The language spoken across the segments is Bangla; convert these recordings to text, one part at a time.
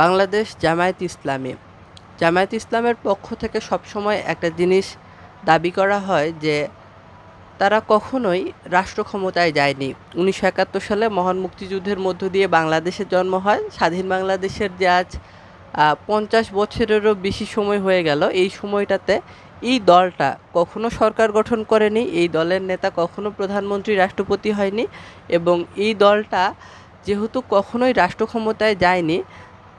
বাংলাদেশ জামায়াত ইসলামী। জামায়াত ইসলামের পক্ষ থেকে সবসময় একটা জিনিস দাবি করা হয় যে, তারা কখনোই রাষ্ট্র ক্ষমতায় যায়নি। উনিশশো একাত্তর সালে মহান মুক্তিযুদ্ধের মধ্য দিয়ে বাংলাদেশের জন্ম হয়। স্বাধীন বাংলাদেশের যে আজ পঞ্চাশ বছরেরও বেশি সময় হয়ে গেল, এই সময়টাতে এই দলটা কখনো সরকার গঠন করেনি, এই দলের নেতা কখনো প্রধানমন্ত্রী, রাষ্ট্রপতি হয়নি এবং এই দলটা যেহেতু কখনোই রাষ্ট্র ক্ষমতায় যায়নি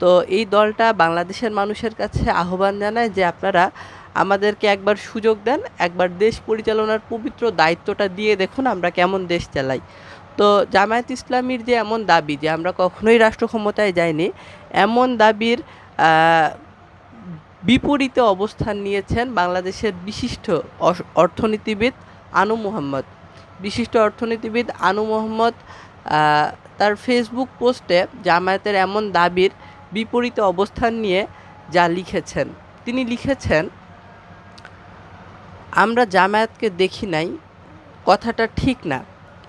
তো এই দলটা বাংলাদেশের মানুষের কাছে আহ্বান জানায় যে আপনারা আমাদেরকে একবার সুযোগ দেন, একবার দেশ পরিচালনার পবিত্র দায়িত্বটা দিয়ে দেখুন আমরা কেমন দেশ চালাই। তো জামায়াত ইসলামীর যে এমন দাবি যে আমরা কখনোই রাষ্ট্র ক্ষমতায় যাইনি, এমন দাবির বিপরীতে অবস্থান নিয়েছেন বাংলাদেশের বিশিষ্ট অর্থনীতিবিদ আনু মোহাম্মদ। বিশিষ্ট অর্থনীতিবিদ আনু মোহাম্মদ তার ফেসবুক পোস্টে জামায়াতের এমন দাবির বিপরীতে অবস্থান নিয়ে যা লিখেছেন। তিনি লিখেছেন, আমরা জামায়াতকে দেখি নাই, কথাটা ঠিক না।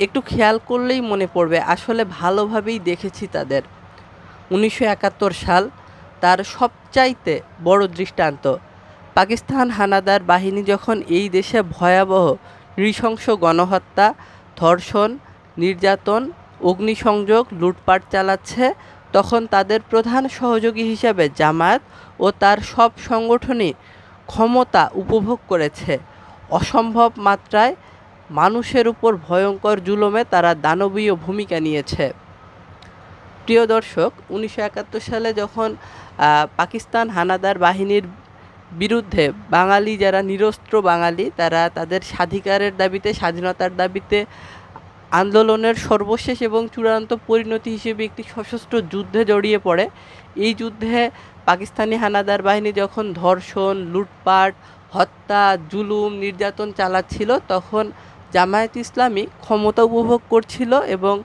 একটু খেয়াল করলেই মনে পড়বে, আসলে ভালোভাবেই দেখেছি তাদের। উনিশশো একাত্তর সাল তার সবচাইতে বড় দৃষ্টান্ত। পাকিস্তান হানাদার বাহিনী যখন এই দেশে ভয়াবহ নৃশংস গণহত্যা, ধর্ষণ, নির্যাতন, অগ্নিসংযোগ, লুটপাট চালাচ্ছে তখন তাদের প্রধান সহযোগী হিসাবে জামায়াত ও তার সব সংগঠনই ক্ষমতা উপভোগ করেছে। অসম্ভব মাত্রায় মানুষের উপর ভয়ঙ্কর জুলমে তারা দানবীয় ভূমিকা নিয়েছে। প্রিয় দর্শক, উনিশশো একাত্তর সালে যখন পাকিস্তান হানাদার বাহিনীর বিরুদ্ধে বাঙালি যারা নিরস্ত্র বাঙালি, তারা তাদের স্বাধিকারের দাবিতে, স্বাধীনতার দাবিতে আন্দোলনের সর্বশেষ এবং চূড়ান্ত পরিণতি হিসেবে একটি সশস্ত্র যুদ্ধে জড়িয়ে পড়ে। এই যুদ্ধে পাকিস্তানি হানাদার বাহিনী যখন ধর্ষণ, লুটপাট, হত্যা, জুলুম, নির্যাতন চালাচ্ছিল, তখন জামায়াত ইসলামী ক্ষমতা উপভোগ করছিল এবং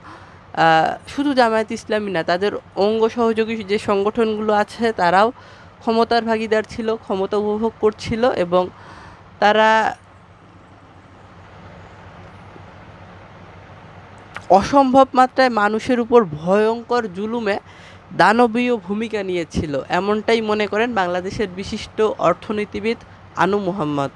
শুধু জামায়াত ইসলামী না, তাদের অঙ্গ সহযোগী যে সংগঠনগুলো আছে, তারাও ক্ষমতার ভাগিদার ছিল, ক্ষমতা উপভোগ করছিল এবং তারা অসম্ভব মাত্রায় মানুষের উপর ভয়ঙ্কর জুলুমে দানবীয় ভূমিকা নিয়েছিল। এমনটাই মনে করেন বাংলাদেশের বিশিষ্ট অর্থনীতিবিদ আনু মোহাম্মদ।